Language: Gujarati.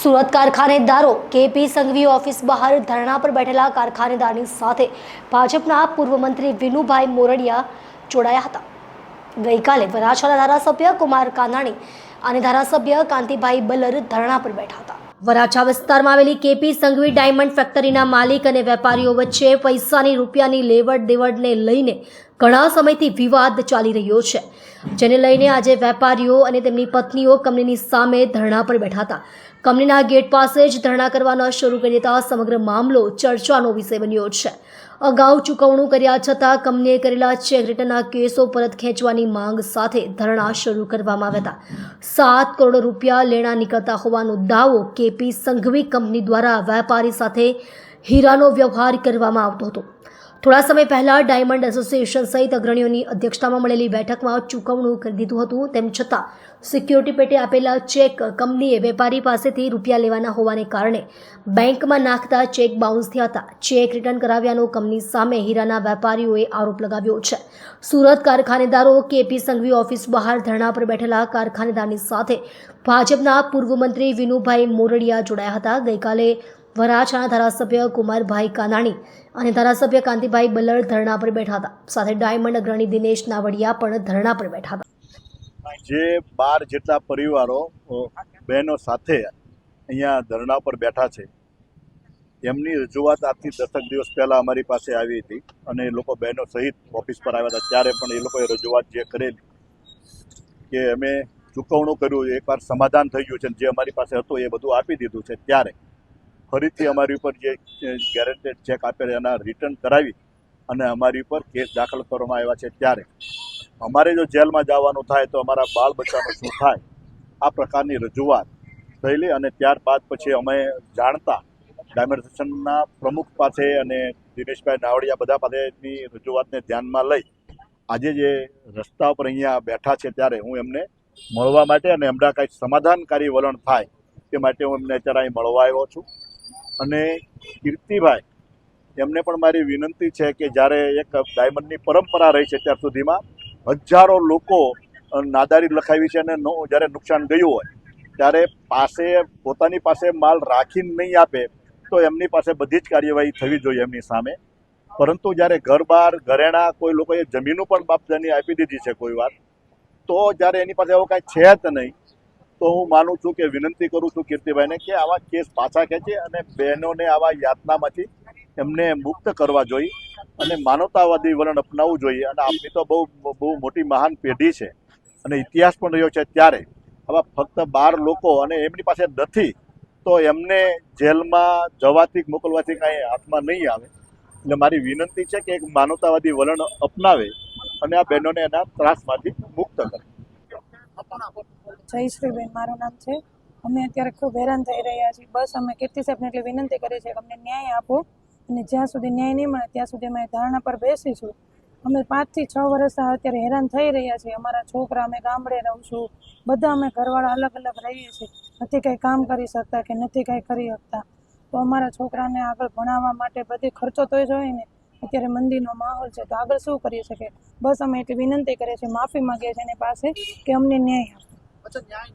સુરત કારખાનેદારો કેપી સંઘવી ઓફિસ બહાર ધરણા પર બેઠેલા કારખાનેદારની સાથે ભાજપના પૂર્વ મંત્રી વિનુભાઈ મોરડિયા જોડાયા હતા. ગઈકાલે વરાછાના ધારાસભ્ય કુમાર કાનાણી અને ધારાસભ્ય કાંતિભાઈ બલર ધરણા પર બેઠા હતા. વરાછા વિસ્તારમાં આવેલી કેપી સંઘવી ડાયમંડ ફેક્ટરીના માલિક અને વેપારીઓ વચ્ચે પૈસાની રૂપિયાની લેવડ દેવડને લઈને ઘણા સમયથી વિવાદ ચાલી રહ્યો છે. જેને લઈને આજે વેપારીઓ અને તેમની પત્નીઓ કંપનીની સામે ધરણા પર બેઠા હતા. કંપનીના ગેટ પાસે જ ધરણા કરવાના શરૂ કરી દેતા સમગ્ર મામલો ચર્ચાનો વિષય બન્યો છે. અગાઉ ચૂકવણું કર્યા છતાં કંપનીએ કરેલા ચેક રિટર્નના કેસો પરત ખેંચવાની માંગ સાથે ધરણા શરૂ કરવામાં આવ્યા હતા. સાત કરોડ રૂપિયા લેણા નીકળતા હોવાનો દાવો કેપી સંઘવી કંપની દ્વારા વેપારી સાથે હીરાનો વ્યવહાર કરવામાં આવતો હતો. થોડા સમય પહેલા ડાયમંડ એસોસિએશન સહિત અગ્રણીઓની અધ્યક્ષતામાં મળેલી બેઠકમાં ચૂકવણું કરી દીધું હતું. તેમ છતાં, સિક્યોરિટી પેટે આપેલા ચેક કંપનીએ વેપારી પાસેથી રૂપિયા લેવાના હોવાને કારણે બેંકમાં નાખતા ચેક બાઉન્સ થયા હતા. ચેક રિટર્ન કરાવ્યાનો કંપની સામે હીરાના વેપારીઓએ આરોપ લગાવ્યો છે. સુરત કારખાનેદારો કેપી સંઘવી ઓફિસ બહાર ધરણા પર બેઠેલા કારખાનેદારની સાથે ભાજપના પૂર્વ મંત્રી વિનુભાઈ મોરડિયા જોડાયા હતા. ગઈકાલે વરાછાના ધારાસભ્ય કુમારભાઈ કાનાણી અને ધારાસભ્ય કાંતિભાઈ બલ્લર ધરણા પર બેઠા હતા. સાથે ડાયમંડ અગ્રણી દિનેશ નાવડિયા પણ ધરણા પર બેઠા હતા. જે બાર જેટલા પરિવારો બહેનો સાથે અહીંયા ધરણા પર બેઠા છે, એમની રજૂઆત આજથી દસક દિવસ પહેલાં અમારી પાસે આવી હતી અને એ લોકો બહેનો સહિત ઓફિસ પર આવ્યા હતા. ત્યારે પણ એ લોકોએ રજૂઆત જે કરેલી કે અમે ચૂકવણું કર્યું, એકવાર સમાધાન થઈ ગયું છે જે અમારી પાસે હતું એ બધું આપી દીધું છે. ત્યારે ફરીથી અમારી ઉપર જે ગેરેન્ટેડ ચેક આપેલ એના રિટર્ન કરાવી અને અમારી ઉપર કેસ દાખલ કરવામાં આવ્યા છે ત્યારે. અમારે જો જેલમાં જવાનું થાય તો અમારા બાળ બચ્ચાનું શું થાય, આ પ્રકારની રજૂઆત થયેલી અને ત્યારબાદ પછી અમે જાણતા ડાયમંડ પ્રમુખ પાસે અને દિનેશભાઈ નાવડિયા બધા પાસેની રજૂઆતને ધ્યાનમાં લઈ આજે જે રસ્તા પર અહીંયા બેઠા છે ત્યારે હું એમને મળવા માટે અને એમના કાંઈ સમાધાનકારી વલણ થાય તે માટે હું એમને અત્યારે અહીં મળવા આવ્યો છું. અને કીર્તિભાઈ, એમને પણ મારી વિનંતી છે કે જ્યારે એક ડાયમંડની પરંપરા રહી છે ત્યાર સુધીમાં, હજારો લોકો નાદારી લખાવી છે અને જ્યારે નુકસાન ગયું હોય, ત્યારે પાસે, પોતાની પાસે માલ રાખીને નહીં આપે, તો એમની પાસે બધી જ કાર્યવાહી થવી જોઈએ એમની સામે. પરંતુ જ્યારે ઘર બહાર ઘરેણા કોઈ લોકોએ જમીનો પણ બાપદાની આપી દીધી છે કોઈ વાર તો જ્યારે એની પાસે એવો કાંઈ છે જ નહીં તો હું માનું છું કે વિનંતી કરું છું કીર્તિભાઈને કે આવા કેસ પાછા ખેંચે અને બહેનોને આવા યાતનામાંથી એમને મુક્ત કરવા જોઈએ અને માનવતાવાદી વલણ અપનાવવું જોઈએ. અને આપની તો બહુ બહુ મોટી મહાન પેઢી છે. અને ઇતિહાસ પણ રહ્યો છે ત્યારે. આવા ફક્ત બાર લોકો અને એમની પાસે નથી, તો એમને જેલમાં જવાથી મોકલવાથી કાંઈ હાથમાં નહીં આવે. એટલે મારી વિનંતી છે કે એક માનવતાવાદી વલણ અપનાવે અને આ બહેનોને એના ત્રાસમાંથી મુક્ત કરે. જયશ્રીબેન, મારું નામ છે. અમે અત્યારે ખૂબ હેરાન થઈ રહ્યા છીએ. બસ અમે કીર્તિ સાહેબને એટલી વિનંતી કરીએ છીએ કે અમને ન્યાય આપો અને જ્યાં સુધી ન્યાય નહીં મળે ત્યાં સુધી અમે ધારણા પર બેસીશું. અમે પાંચથી છ વર્ષ અત્યારે હેરાન થઈ રહ્યા છીએ. અમારા છોકરા, અમે ગામડે રહું છું. બધા અમે ઘરવાળા અલગ અલગ રહીએ છીએ. નથી કંઈ કામ કરી શકતા કે નથી કંઈ કરી શકતા. તો અમારા છોકરાને આગળ ભણાવવા માટે બધી ખર્ચો તો જોઈએ ને. અત્યારે મંદિરનો માહોલ છે. તો આગળ શું કરી શકે? બસ અમે એટલી વિનંતી કરીએ છીએ. માફી માંગીએ છીએ એની પાસે કે અમને ન્યાય આપો. 镇压